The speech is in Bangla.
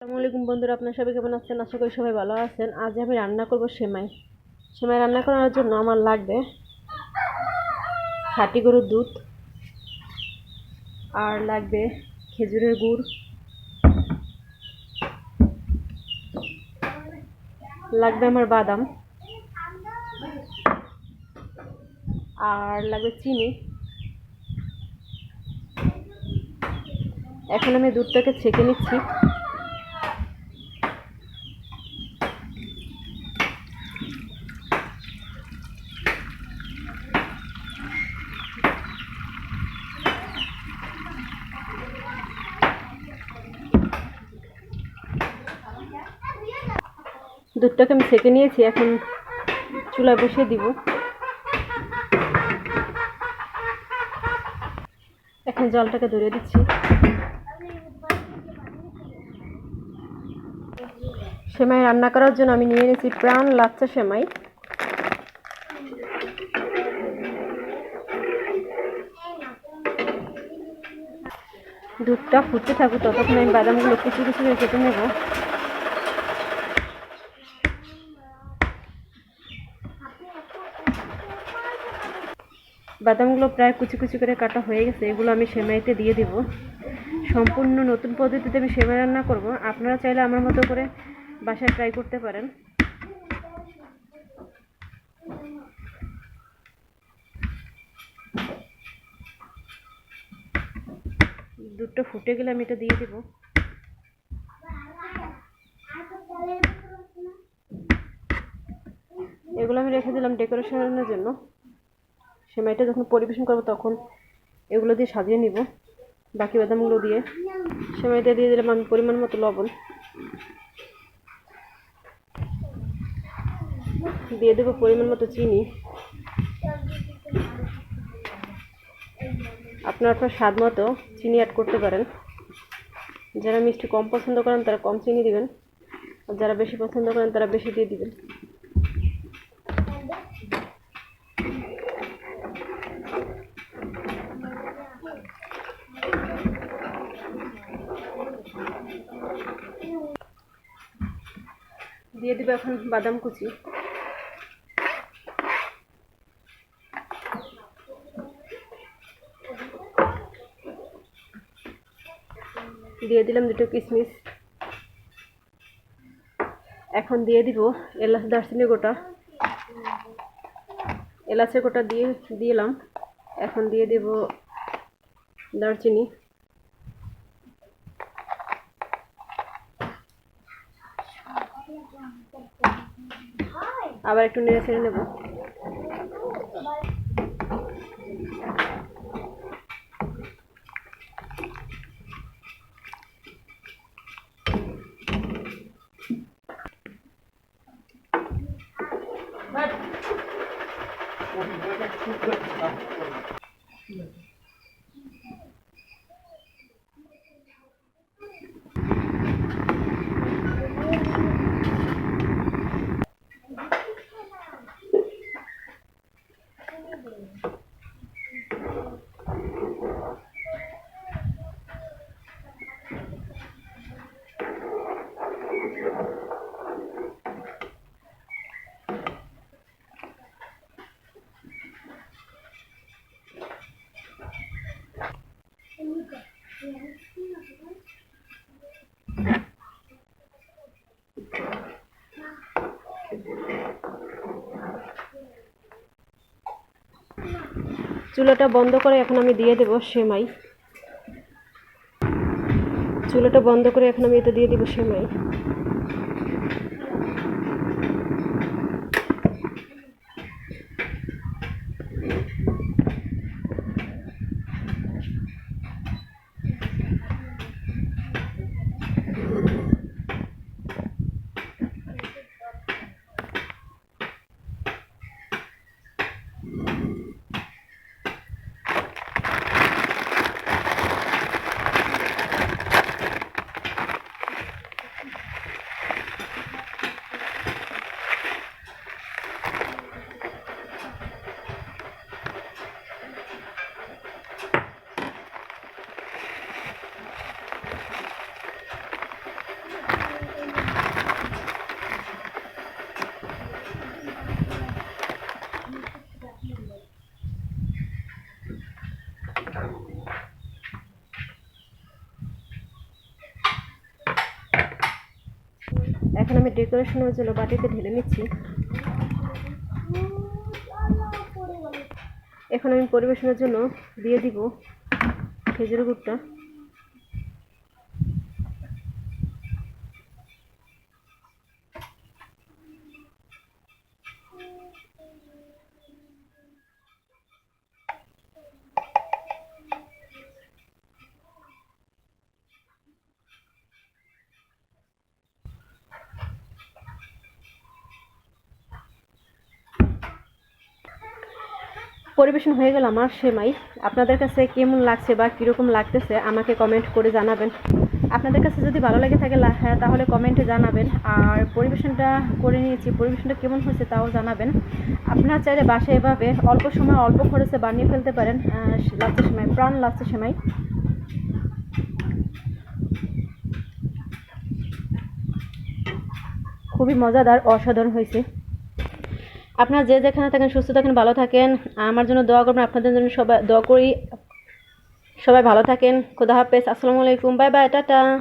আসসালামু বন্ধুরা, আপনার সবাই কেমন আছেন? আশা করি সবাই ভালো আছেন। আজ আমি রান্না করব সেমাই। সেমাই রান্না করার জন্য আমার লাগবে খাঁটি গরুর দুধ আর লাগবে খেজুরের গুড়, লাগবে আমার বাদাম আর লাগবে চিনি। এখন আমি দুধটাকে ছেঁকে নিচ্ছি। দুধটাকে আমি সেঁকে নিয়েছি, এখন চুলায় বসিয়ে দিব। এখন জলটাকে ধরিয়ে দিচ্ছি। সেমাই রান্না করার জন্য আমি নিয়ে নিয়েছি প্রাণ লাচ্চা সেমাই। দুধটা ফুটতে থাকুক, ততক্ষণ আমি বাদামগুলো কুচি করে কেটে নেব। বাদামগুলো প্রায় কুচি কুচি করে কাটা হয়ে গেছে, এগুলো আমি সেমাইতে দিয়ে দিব। সম্পূর্ণ নতুন পদ্ধতিতে আমি সেমাই রান্না করব। আপনারা চাইলে আমার মতো করে বাসায় ট্রাই করতে পারেন। দুধটা ফুটে গেলে আমি এটা দিয়ে দিব। এগুলো আমি রেখে দিলাম ডেকোরেশনের জন্য। সেমাইটা যখন পরিবেশন করব তখন এগুলো দিয়ে সাজিয়ে নিব, বাকি বাদামগুলো দিয়ে। সেমাইটা দিয়ে দিলাম আমি পরিমাণ মতো লবণ। দিয়ে দেবো পরিমাণ মতো চিনি। আপনার আপনার স্বাদ মতো চিনি অ্যাড করতে পারেন। যারা মিষ্টি কম পছন্দ করেন তারা কম চিনি দিবেন। আর যারা বেশি পছন্দ করেন তারা বেশি দিয়ে দিবেন। দিয়ে দিব এখন বাদাম কুচি। দিয়ে দিলাম দুটো কিশমিশ এখন দিয়ে দিব এলাচ দারচিনি গোটা। এলাচের গোটা দিয়ে দিলাম। এখন দিয়ে দেব দারচিনি। আবার একটু নেড়ে ছেড়ে নেব। চুলাটা বন্ধ করে এখন আমি দিয়ে দেব সেমাই। চুলাটা বন্ধ করে এখন আমি এটা দিয়ে দেব সেমাই। এখন আমি ডেকোরেশনের জন্য বাটিতে ঢেলে নিচ্ছি। এখন আমি পরিবেশনের জন্য দিয়ে দিব খেজুর গুড়টা। পরিবেশন হয়ে গেল আমার সেমাই। আপনাদের কাছে কেমন লাগছে বা কীরকম লাগতেছে, আমাকে কমেন্ট করে জানাবেন। আপনাদের কাছে যদি ভালো লেগে থাকে হ্যাঁ তাহলে কমেন্টে জানাবেন। আর পরিবেশনটা করে নিয়েছি, পরিবেশনটা কেমন হয়েছে তাও জানাবেন। আপনারা চাইলে বাসায় এভাবে অল্প সময় অল্প খরচে বানিয়ে ফেলতে পারেন লাচ্ছা সেমাই, প্রাণ লাচ্ছা সেমাই। খুবই মজাদার, অসাধারণ হয়েছে। আপনারা যে যেখানে থাকেন, সুস্থ থাকেন, ভালো থাকেন, আমার জন্য দোয়া করবেন, আপনাদের জন্য সবাই দোয়া করি। সবাই ভালো থাকেন। খুদা হাফেজ। আসসালামু আলাইকুম। Bye bye. টাটা।